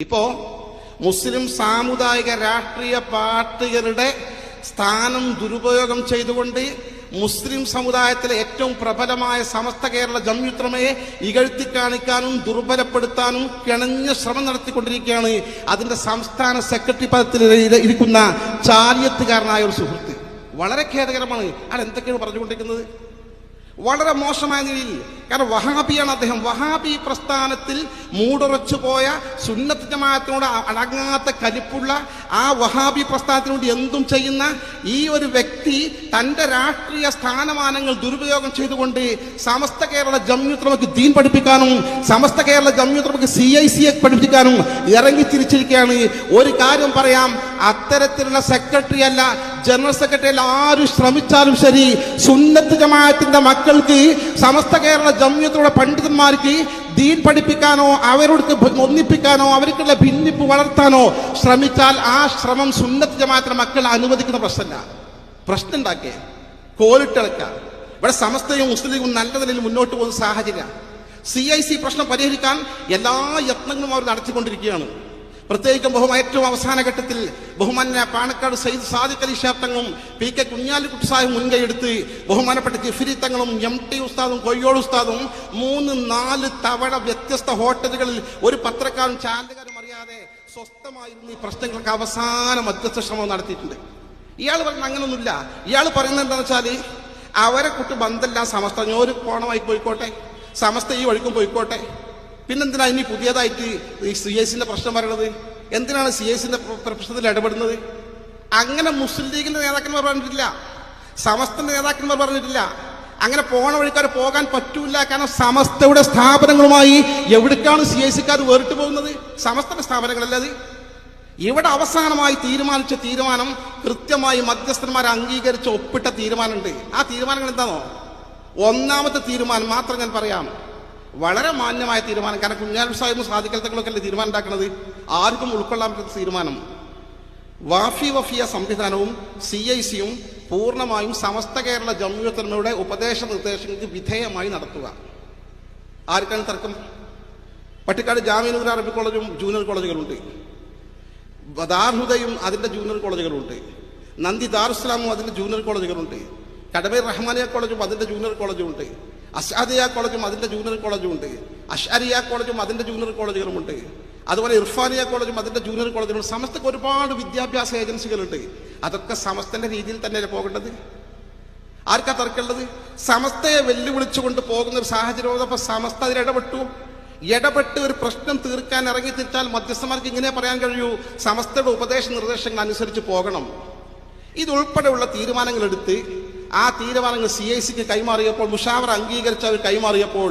ഇപ്പോ മുസ്ലിം സാമുദായിക രാഷ്ട്രീയ പാർട്ടികളുടെ സ്ഥാനം ദുരുപയോഗം ചെയ്തുകൊണ്ട് മുസ്ലിം സമുദായത്തിലെ ഏറ്റവും പ്രബലമായ സമസ്ത കേരള ജംയുത്രമയെ ഇകഴ്ത്തി കാണിക്കാനും ദുർബലപ്പെടുത്താനും കിണഞ്ഞ ശ്രമം നടത്തിക്കൊണ്ടിരിക്കുകയാണ് അതിന്റെ സംസ്ഥാന സെക്രട്ടറി പദത്തിൽ ഇര- ഇരിക്കുന്ന ചാലിയത്തുകാരനായ ഒരു സുഹൃത്ത്. വളരെ ഖേദകരമാണ്. അയാൾ എന്തൊക്കെയാണ് പറഞ്ഞുകൊണ്ടിരിക്കുന്നത്? വളരെ മോശമായ നിലയിൽ. കാരണം വഹാബിയാണ് അദ്ദേഹം. വഹാബി പ്രസ്ഥാനത്തിൽ മൂടുറച്ചു പോയ സുന്നത്ത് ജമാഅത്തിനോട് അടങ്ങാത്ത കരിപ്പുള്ള ആ വഹാബി പ്രസ്ഥാനത്തിനോട് എന്തും ചെയ്യുന്ന ഈ ഒരു വ്യക്തി തന്റെ രാഷ്ട്രീയ സ്ഥാനമാനങ്ങൾ ദുരുപയോഗം ചെയ്തുകൊണ്ട് സമസ്ത കേരള ജമ്യുത്രമക്ക് ദീൻ പഠിപ്പിക്കാനും സമസ്ത കേരള ജമ്യുത്രമക്ക് സി ഐ സിയെ പഠിപ്പിക്കാനും ഇറങ്ങി തിരിച്ചിരിക്കുകയാണ്. ഒരു കാര്യം പറയാം. അത്തരത്തിലുള്ള സെക്രട്ടറി അല്ല ജനറൽ സെക്രട്ടറിയിൽ ആരും ശ്രമിച്ചാലും ശരി സുന്നത്ത് ജമാഅത്തിന്റെ മക്കൾക്ക് സമസ്ത കേരള ജമ്യത്തോടെ പണ്ഡിതന്മാർക്ക് ദീൻ പഠിപ്പിക്കാനോ അവരോട് ഒന്നിപ്പിക്കാനോ അവർക്കുള്ള ഭിന്നിപ്പ് വളർത്താനോ ശ്രമിച്ചാൽ ആ ശ്രമം സുന്നത്ത് ജമാഅത്തിന്റെ മക്കൾ അനുവദിക്കുന്ന പ്രശ്നമല്ല. പ്രശ്നം ഉണ്ടാക്കേ കോലിട്ടിളക്ക. ഇവിടെ സമസ്തയും മുസ്ലിം നല്ല നിലയിൽ മുന്നോട്ട് പോകുന്ന സാഹചര്യം സി ഐ സി പ്രശ്നം പരിഹരിക്കാൻ എല്ലാ യത്നങ്ങളും അവർ നടത്തിക്കൊണ്ടിരിക്കുകയാണ്. പ്രത്യേകിച്ചും ബഹുമാന ഏറ്റവും അവസാന ഘട്ടത്തിൽ ബഹുമാന്യ പാണക്കാട് സയ്യിദ് സാദിഖ് അലി ഷാബ് തങ്ങളും പി കെ കുഞ്ഞാലിക്കുട്ടി സാഹിബ് മുൻകൈയെടുത്ത് ബഹുമാനപ്പെട്ട ജിഫിരി തങ്ങളും എം ടി ഉസ്താദും കൊയ്യോട് ഉസ്താദും മൂന്ന് നാല് തവണ വ്യത്യസ്ത ഹോട്ടലുകളിൽ ഒരു പത്രക്കാരും ചാനലുകാരും അറിയാതെ സ്വസ്ഥമായിരുന്നു ഈ പ്രശ്നങ്ങൾക്ക് അവസാന മധ്യസ്ഥ ശ്രമം നടത്തിയിട്ടുണ്ട്. ഇയാൾ പറയുന്നത് അങ്ങനൊന്നുമില്ല. ഇയാൾ പറയുന്നത് എന്താണെന്ന് വെച്ചാൽ അവരെ കുട്ടി ബന്ധമില്ല സമസ്ത. ഞാൻ ഒരു കോണമായി പോയിക്കോട്ടെ. സമസ്ത ഈ വഴിക്കും പോയിക്കോട്ടെ. പിന്നെന്തിനാ ഇനി പുതിയതായിട്ട് ഈ സി എസിന്റെ പ്രശ്നം പറയണത് എന്തിനാണ് സി എസിന്റെ പ്രശ്നത്തിൽ ഇടപെടുന്നത്? അങ്ങനെ മുസ്ലിം ലീഗിന്റെ നേതാക്കന്മാർ പറഞ്ഞിട്ടില്ല. സമസ്ത നേതാക്കന്മാർ പറഞ്ഞിട്ടില്ല. അങ്ങനെ പോണ വഴിക്കാർ പോകാൻ പറ്റൂല. കാരണം സമസ്തയുടെ സ്ഥാപനങ്ങളുമായി എവിടേക്കാണ് സി എസ് സിക്കാർ വേറിട്ട് പോകുന്നത്? സമസ്തയുടെ സ്ഥാപനങ്ങളല്ലേ അത്? ഇവിടെ അവസാനമായി തീരുമാനിച്ച തീരുമാനം കൃത്യമായി മധ്യസ്ഥന്മാർ അംഗീകരിച്ച് ഒപ്പിട്ട തീരുമാനമുണ്ട്. ആ തീരുമാനങ്ങൾ എന്താണോ? ഒന്നാമത്തെ തീരുമാനം മാത്രം ഞാൻ പറയാം. വളരെ മാന്യമായ തീരുമാനം. കാരണം കുഞ്ഞാൽ സാഹിബും സാധിക്കലത്തങ്ങളൊക്കെ അല്ലേ തീരുമാനം ഉണ്ടാക്കുന്നത് ആർക്കും ഉൾക്കൊള്ളാൻ പറ്റുന്ന തീരുമാനം. വാഫി വഫിയ സംവിധാനവും സി ഐ സിയും പൂർണമായും സമസ്ത കേരള ജമ്മുത്തന്മയുടെ ഉപദേശ നിർദ്ദേശങ്ങൾക്ക് വിധേയമായി നടത്തുക. ആർക്കാണ് തർക്കം? പട്ടിക്കാട് ജാമ്യനൂർ അറബി കോളേജും ജൂനിയർ കോളേജുകളുണ്ട്. ദാർഹുദയും അതിന്റെ ജൂനിയർ കോളേജുകളുണ്ട്. നന്ദി ദാറുസ്ലാമും അതിന്റെ ജൂനിയർ കോളേജുകളുണ്ട്. കടമേർ റഹ്മാനിയ കോളേജും അതിന്റെ ജൂനിയർ കോളേജും ഉണ്ട് അഷാദിയ കോളേജും അതിന്റെ ജൂനിയർ കോളേജും ഉണ്ട്. അഷാരിയ കോളേജും അതിന്റെ ജൂനിയർ കോളേജുകളുമുണ്ട് അതുപോലെ ഇർഫാനിയ കോളേജും അതിന്റെ ജൂനിയർ കോളേജുകളുണ്ട് സമസ്തക്ക് ഒരുപാട് വിദ്യാഭ്യാസ ഏജൻസികളുണ്ട് അതൊക്കെ സമസ്തന്റെ രീതിയിൽ തന്നെയല്ലേ പോകേണ്ടത്? ആർക്കാ തർക്കമുള്ളത്? സമസ്തയെ വെല്ലുവിളിച്ചുകൊണ്ട് പോകുന്ന ഒരു സാഹചര്യം അപ്പോൾ സമസ്ത അതിൽ ഇടപെട്ടു. ഇടപെട്ട് ഒരു പ്രശ്നം തീർക്കാൻ ഇറങ്ങി തിരിച്ചാൽ മധ്യസ്ഥന്മാർക്ക് ഇങ്ങനെ പറയാൻ കഴിയൂ. സമസ്തയുടെ ഉപദേശ നിർദ്ദേശങ്ങൾ അനുസരിച്ച് പോകണം. ഇതുൾപ്പെടെയുള്ള തീരുമാനങ്ങൾ എടുത്ത് ആ തീരുമാനങ്ങൾ സി ഐ സിക്ക് കൈമാറിയപ്പോൾ മുഷാവർ അംഗീകരിച്ച് അവർ കൈമാറിയപ്പോൾ